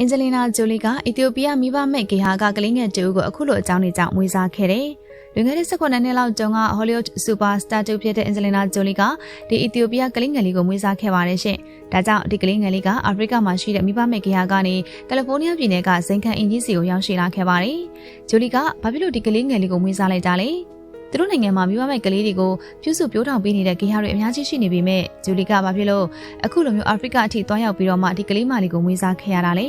အင်ဂျလီနာဂျိုလီကအီသီယိုးပီးယားမိဘမိတ်ဂေဟာကကလေးငယ်တူကိုအခုလိုအကြောင်းတွေကြောင့်မွေးစားခဲ့တယ်။လွန်ခဲ့တဲ့18နှစ်လောက်တုန်းကဟောလိဝုဒ်စူပါစတာတူဖြစ်တဲ့အင်ဂျလီနာဂျိုလီကဒီအီသီယိုးပီးယားကလေးငယ်လေးကိုမွေးစားခဲ့ပါတယ်ရှင်။ဒါကြောင့်ဒီကလေးငယ်လေးကအာဖရိကမှာရှိတဲ့မိဘမိတ်ဂေဟာကနေကယ်လီဖိုးနီးယားပြည်နယ်ကဇိန်ခံအင်ဂျီစီကိုရောက်ရှိလာခဲ့ပါတယ်။ဂျိုလီကဘာဖြစ်လို့ဒီကလေးငယ်လေးကိုမွေးစားလိုက်တာလဲ။ သူတို့နိုင်ငံမှာမိဘမဲ့ကလေးတွေကိုပြုစုပြောထောင်ပေးနေတဲ့ဂေဟာတွေအများကြီးရှိနေပေမဲ့ဂျူလီကဘာဖြစ်လို့အခုလိုမျိုးအာဖရိကအထိတွားရောက်ပြီးတော့မှဒီကလေးမလေးကိုမွေးစားခဲ့ရတာလဲ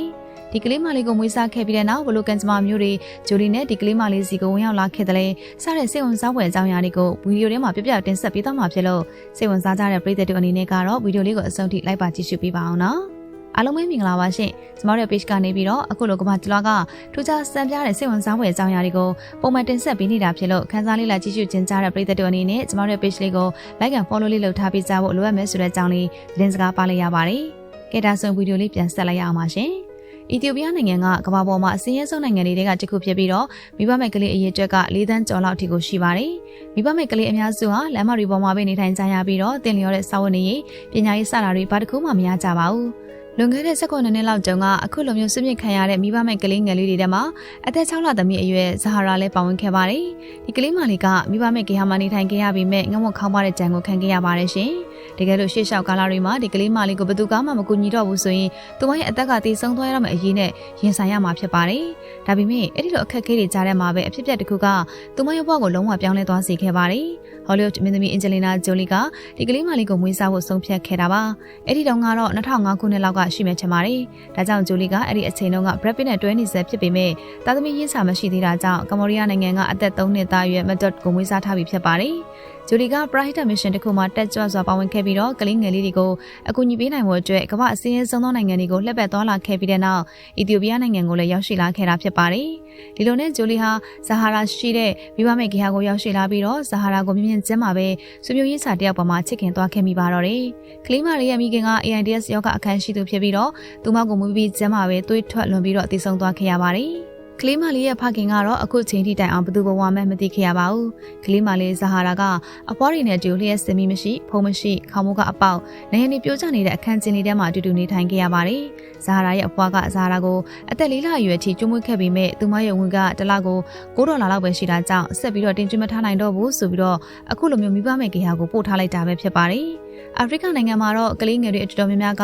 ဒီကလေးမလေးကိုမွေးစားခဲ့ပြီးတဲ့နောက်ဘလိုကန်စမာမျိုးတွေဂျိုလီနဲ့ဒီကလေးမလေးစီကိုဝင်ရောက်လာခဲ့တယ်လေစတဲ့စိတ်ဝင်စားဖွယ်အကြောင်းအရာတွေကိုဗီဒီယိုထဲမှာပြပြတင်ဆက်ပေးသွားမှာဖြစ်လို့စိတ်ဝင်စားကြတဲ့ပရိသတ်တွေအနေနဲ့ကတော့ဗီဒီယိုလေးကိုအဆုံးထိလိုက်ပါကြည့်ရှုပေးပါအောင်နော် အားလုံးပဲမင်္ဂလာပါရှင်ကျမတို့ရဲ့ page ကနေပြီးတော့အခုလိုကမ္ဘာတလွားကထူးခြားစံပြတဲ့စိတ်ဝင်စားဖွယ်အကြောင်းအရာတွေကိုပုံမှန်တင်ဆက်ပေးနေတာဖြစ်လို့ခန်းစားလေးလာကြည့်ရှုခြင်းကြားတဲ့ပရိသတ်တွေအနေနဲ့ကျမတို့ရဲ့ page လေးကို like and follow လေးလုပ်ထားပေးကြဖို့လိုအပ်မယ်ဆိုတဲ့အကြောင်းလေးသတင်းစကားပါလိုက်ရပါတယ်။ကဲဒါဆိုဗီဒီယိုလေးပြန်ဆက်လိုက်ရအောင်ပါရှင်။အီသီယိုးပီးယားနိုင်ငံကကမ္ဘာပေါ်မှာအစင်းရဲဆုံးနိုင်ငံတွေကတစ်ခုဖြစ်ပြီးတော့မိဘမဲ့ကလေးအရေးအတွက်က၄တန်းကျော်လောက်အထိကိုရှိပါတယ်။မိဘမဲ့ကလေးအများစုဟာလမ်းမတွေပေါ်မှာပဲနေထိုင်ကြရပြီးတော့တင်လျော်တဲ့စာဝတ်နေရေးပညာရေးစတာတွေဘာတစ်ခုမှမရကြပါဘူး။ လွန်ခဲ့တဲ့19နှစ်လောက်တုန်းကအခုလိုမျိုးစစ်မြစ်ခံရတဲ့မိဘမဲ့ကလေးငယ်လေးတွေထဲမှာအသက်6လသမီးအရွယ်ဇဟာရာလည်းပါဝင်ခဲ့ပါတယ်။ဒီကလေးမလေးကမိဘမဲ့ကေဟာမနေထိုင်ခဲ့ရပြီးမဲ့ငမွန်ခေါင်းပါတဲ့ကြံကိုခံခဲ့ရပါတယ်ရှင်။တကယ်လို့ရှေ့လျှောက်ကာလတွေမှာဒီကလေးမလေးကိုဘယ်သူကမှမကူညီတော့ဘူးဆိုရင်သူမရဲ့အသက်ကတည်ဆုံးသွားရမယ့်အရေးနဲ့ရင်ဆိုင်ရမှာဖြစ်ပါတယ်။ဒါပေမဲ့အဲ့ဒီလိုအခက်အခဲတွေကြားထဲမှာပဲအဖြစ်အပျက်တစ်ခုကသူမရဲ့ဘဝကိုလုံးဝပြောင်းလဲသွားစေခဲ့ပါတယ်။ ဟောလိဝုဒ်မင်းသမီးအင်ဂျလီနာဂျိုလီကဒီကလေးမလေးကိုမွေးစားဖို့ဆုံးဖြတ်ခဲ့တာပါ။အဲ့ဒီတုန်းကတော့2005ခုနှစ်လောက်ကရှိမှချင်ပါတယ်။ဒါကြောင့်ဂျိုလီကအဲ့ဒီအချိန်တုန်းက Brad Pitt နဲ့တွဲနေဆက်ဖြစ်ပေမဲ့တာသမီရင်းစာမရှိသေးတာကြောင့်ကမ္ဘောဒီးယားနိုင်ငံကအသက်3နှစ်သားအရွယ် Madot ကိုမွေးစားထားပြီးဖြစ်ပါတယ်။ ဂျူလီက Pride Mission တစ်ခုမှာတက်ကြွစွာပါဝင်ခဲ့ပြီးတော့ကလေးငယ်လေးတွေကိုအကူအညီပေးနိုင်မှုအတွက်ကမ္ဘာအစင်းရဲဆုံးသောနိုင်ငံတွေကိုလှည့်ပတ်သွားလာခဲ့ပြီးတဲ့နောက်အီသီယိုးပီးယားနိုင်ငံကိုလည်းရောက်ရှိလာခဲ့တာဖြစ်ပါတယ်။ဒီလိုနဲ့ဂျူလီဟာဇာဟာရာရှိတဲ့မိဘမဲ့ဂေဟာကိုရောက်ရှိလာပြီးတော့ဇာဟာရာကိုမြင်မြင်ကျင်းမှာပဲဆွေမျိုးရေးစာတယောက်ပေါ်မှာချစ်ခင်သွားခဲ့မိပါတော့တယ်။ကလေးမလေးရဲ့မိခင်က AIDS ရောဂါအခန်းရှိသူဖြစ်ပြီးတော့သူမကိုမူပြီးကျင်းမှာပဲသွေးထွက်လွန်ပြီးတော့အသေးဆုံးသွားခဲ့ရပါတယ်။ ကလေးမလေးရဲ့ဖခင်ကတော့အခုချိန်ထိတိုင်အောင်ဘယ်သူဘဝမှမသိခဲ့ရပါဘူး။ကလေးမလေးဇဟာရာကအဖွားရီနဲ့တူလျက်စင်မီမရှိဖုံမရှိခေါမိုးကအပေါက်နေနေပြိုကျနေတဲ့အခန်းကျင်းလေးထဲမှာအတူတူနေထိုင်ခဲ့ရပါတယ်။ဇဟာရာရဲ့အဖွားကဇဟာရာကိုအသက်လေးလအရွယ်ထိကျွေးမွေးခဲ့ပြီးမဲ့သူမရဲ့ဝင်ကတလကို9ဒေါ်လာလောက်ပဲရှိတာကြောင့်ဆက်ပြီးတော့တင်ကျွေးမထားနိုင်တော့ဘူးဆိုပြီးတော့အခုလိုမျိုးမိဘမဲ့ကေဟာကိုပို့ထားလိုက်တာပဲဖြစ်ပါတယ်။ အာဖရိကနိုင်ငံမှာတော့ကလေးငယ်တွေအတော်များများက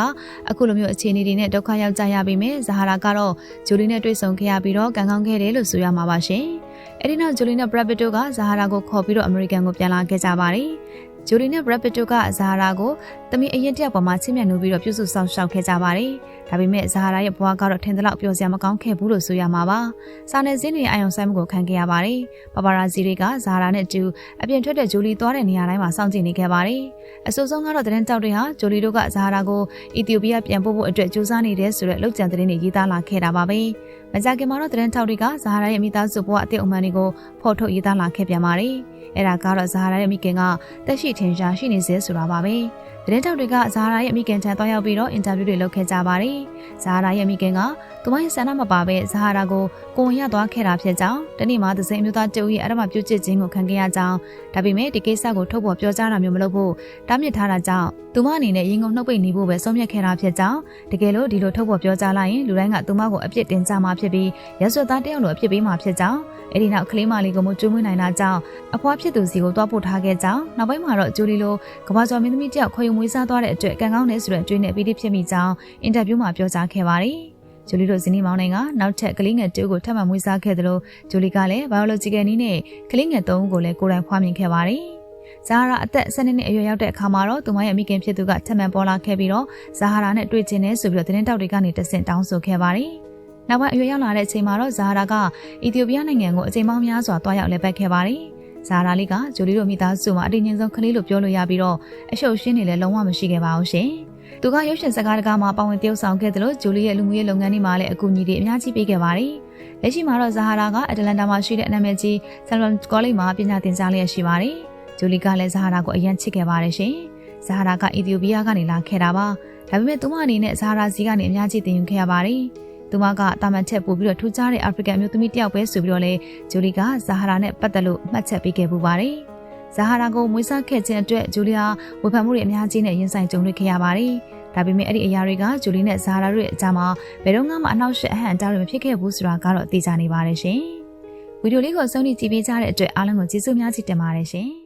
အခုလိုမျိုးအခြေအနေတွေနဲ့ဒုက္ခရောက်ကြရပေမဲ့ဇဟာရာကတော့ဂျူလီနဲ့တွေ့ဆုံခဲ့ရပြီးတော့ကံကောင်းခဲ့တယ်လို့ဆိုရမှာပါရှင်။အဲဒီနောက်ဂျူလီနဲ့ဘရက်ဘစ်တိုကဇဟာရာကိုခေါ်ပြီးတော့အမေရိကန်ကိုပြန်လာခဲ့ကြပါတယ်။ ဂျူလီနဲ့ဘရက်ဘစ်တိုကဇဟာရာကိုတမီအရင်တယောက်ပေါ်မှာချင်းမြတ်နိုးပြီးတော့ပြုစုဆောင်ရှောက်ခဲ့ကြပါတယ်။ဒါပေမဲ့ဇဟာရာရဲ့ဘဝကတော့ထင်သလောက်ပျော်စရာမကောင်းခဲ့ဘူးလို့ဆိုရမှာပါ။စာနယ်ဇင်းတွေအာယုံဆိုင်မှုကိုခံခဲ့ရပါတယ်။ပပရာဇီတွေကဇဟာရာနဲ့အတူအပြင်ထွက်တဲ့ဂျူလီသွားတဲ့နေရာတိုင်းမှာစောင့်ကြည့်နေခဲ့ပါတယ်။အဆိုးဆုံးကတော့သတင်းကြောက်တွေဟာဂျိုလီတို့ကဇဟာရာကိုအီသီယိုးပီးယားပြန်ပို့ဖို့အတွက်ကြိုးစားနေတယ်ဆိုတဲ့လောက်ကျန်သတင်းတွေရေးသားလာခဲ့တာပါပဲ။မကြခင်မှာတော့သတင်းထောက်တွေကဇဟာရာရဲ့မိသားစုဘဝအသစ်အမှန်တွေကိုဖော်ထုတ်ရေးသားလာခဲ့ပြန်ပါတယ်။ အဲ့ဒါကတော့ဇဟာရာရဲ့မိခင်ကတက်ရှိထင်ရှားရှိနေစေဆိုတာပါပဲ။ သတင်းထောက်တွေကဇာဟာရာရဲ့မိခင်ထံသွားရောက်ပြီးတော့အင်တာဗျူးတွေလုပ်ခဲ့ကြပါတယ်။ဇာဟာရာရဲ့မိခင်ကသူမရဲ့ဆန္ဒမပါပဲဇာဟာရာကိုကိုဝင်ရသွားခဲ့တာဖြစ်ကြောင်းတနေ့မှသစိန်မျိုးသားတဦးရဲ့အရမပြုတ်ချစ်ခြင်းကိုခံခဲ့ရကြောင်းဒါပေမဲ့ဒီကိစ္စကိုထုတ်ဖော်ပြောကြားတာမျိုးမလုပ်ဖို့တားမြစ်ထားတာကြောင့်သူမအနေနဲ့ရင်ကုန်နှုတ်ပိတ်နေဖို့ပဲဆုံးဖြတ်ခဲ့တာဖြစ်ကြောင်းတကယ်လို့ဒီလိုထုတ်ဖော်ပြောကြားလိုက်ရင်လူတိုင်းကသူမကိုအပြစ်တင်ကြမှာဖြစ်ပြီးရဆွတ်သားတယောက်လိုအပြစ်ပေးမှာဖြစ်ကြောင်းအဲ့ဒီနောက်ကလေးမလေးကိုမကျွေးမွေးနိုင်တာကြောင့်အဖွားဖြစ်သူစီကိုတွားပို့ထားခဲ့ကြောင်းနောက်ပိုင်းမှာတော့ဂျူလီလိုကဘာကျော်မင်းသမီးတယောက်ခေါ်ယူမွေးစားသွားတဲ့အတွက်ကံကောင်းတဲ့ဆိုတဲ့အကျွေးနဲ့ပြီးတိဖြစ်မိကြောင်းအင်တာဗျူးမှာပြောကြားခဲ့ပါတယ်ဂျူလီတို့ဇနီးမောင်နှံကနောက်ထပ်ကလေးငယ်တူကိုထပ်မံမွေးစားခဲ့တယ်လို့ဂျူလီကလည်း biological နည်းနဲ့ကလေးငယ်၃ဦးကိုလည်းကိုယ်တိုင်ဖွားမြင်ခဲ့ပါတယ်ဇာဟာရာအသက်12နှစ်အရွယ်ရောက်တဲ့အခါမှာတော့သူမရဲ့မိခင်ဖြစ်သူကထပ်မံပေါ်လာခဲ့ပြီးတော့ဇာဟာရာနဲ့တွေ့ကျင်နေဆိုပြီးတော့သတင်းတောက်တွေကနေတဆင့်တောင်းဆိုခဲ့ပါတယ်။နောက်ပိုင်းအရွယ်ရောက်လာတဲ့အချိန်မှာတော့ဇာဟာရာကအီသီယိုးပီးယားနိုင်ငံကိုအချိန်ပေါင်းများစွာတွားရောက်လဲပတ်ခဲ့ပါတယ်။ ဇာဟာရာလေးကဂျိုလီတို့မိသားစုမှာအတင်းငင်းဆုံးကလေးလို့ပြောလို့ရပြီးတော့အရှုပ်ရှင်းနေလည်းလုံးဝမရှိခဲ့ပါဘူးရှင်။သူကရုပ်ရှင်စကားတကားမှာပါဝင်တရုပ်ဆောင်ခဲ့တယ်လို့ဂျိုလီရဲ့လူမှုရေးလုပ်ငန်းတွေမှာလည်းအကူအညီတွေအများကြီးပေးခဲ့ပါတယ်။လက်ရှိမှာတော့ဇာဟာရာကအတလန်တာမှာရှိတဲ့နာမည်ကြီးဆန်လွန်ကောလိပ်မှာပညာသင်ကြားလျက်ရှိပါတယ်။ဂျိုလီကလည်းဇာဟာရာကိုအရန်ချစ်ခဲ့ပါတယ်ရှင်။ဇာဟာရာကအီသီယိုးပီးယားကနေလာခဲ့တာပါ။ဒါပေမဲ့သူမအနေနဲ့ဇာဟာရာစီကနေအများကြီးသင်ယူခဲ့ရပါတယ်။ သူမကတာမန်ချက်ပို့ပြီးတော့ထူးခြားတဲ့အာဖရိကန်မျိုးသမီးတယောက်ပဲဆိုပြီးတော့လေဂျူလီကဇာဟာရာနဲ့ပတ်သက်လို့မှတ်ချက်ပေးခဲ့ပူပါတယ်။ဇာဟာရာကိုမွေးစားခဲ့ခြင်းအတွက်ဂျူလီဟာဝေဖန်မှုတွေအများကြီးနဲ့ရင်ဆိုင်ကြုံတွေ့ခဲ့ရပါတယ်။ဒဒါပေမဲ့အဲ့ဒီအရာတွေကဂျူလီနဲ့ဇာရာတို့ရဲ့အကြမ်းမှာဘယ်တော့မှအနှောက်အယှက်အဟန့်အတားတွေမဖြစ်ခဲ့ဘူးဆိုတာကတော့သိကြနေပါတယ်ရှင်။ဗီဒီယိုလေးကိုအဆုံးထိကြည့်ပေးကြတဲ့အတွက်အားလုံးကိုကျေးဇူးများကြီးတင်ပါတယ်ရှင်။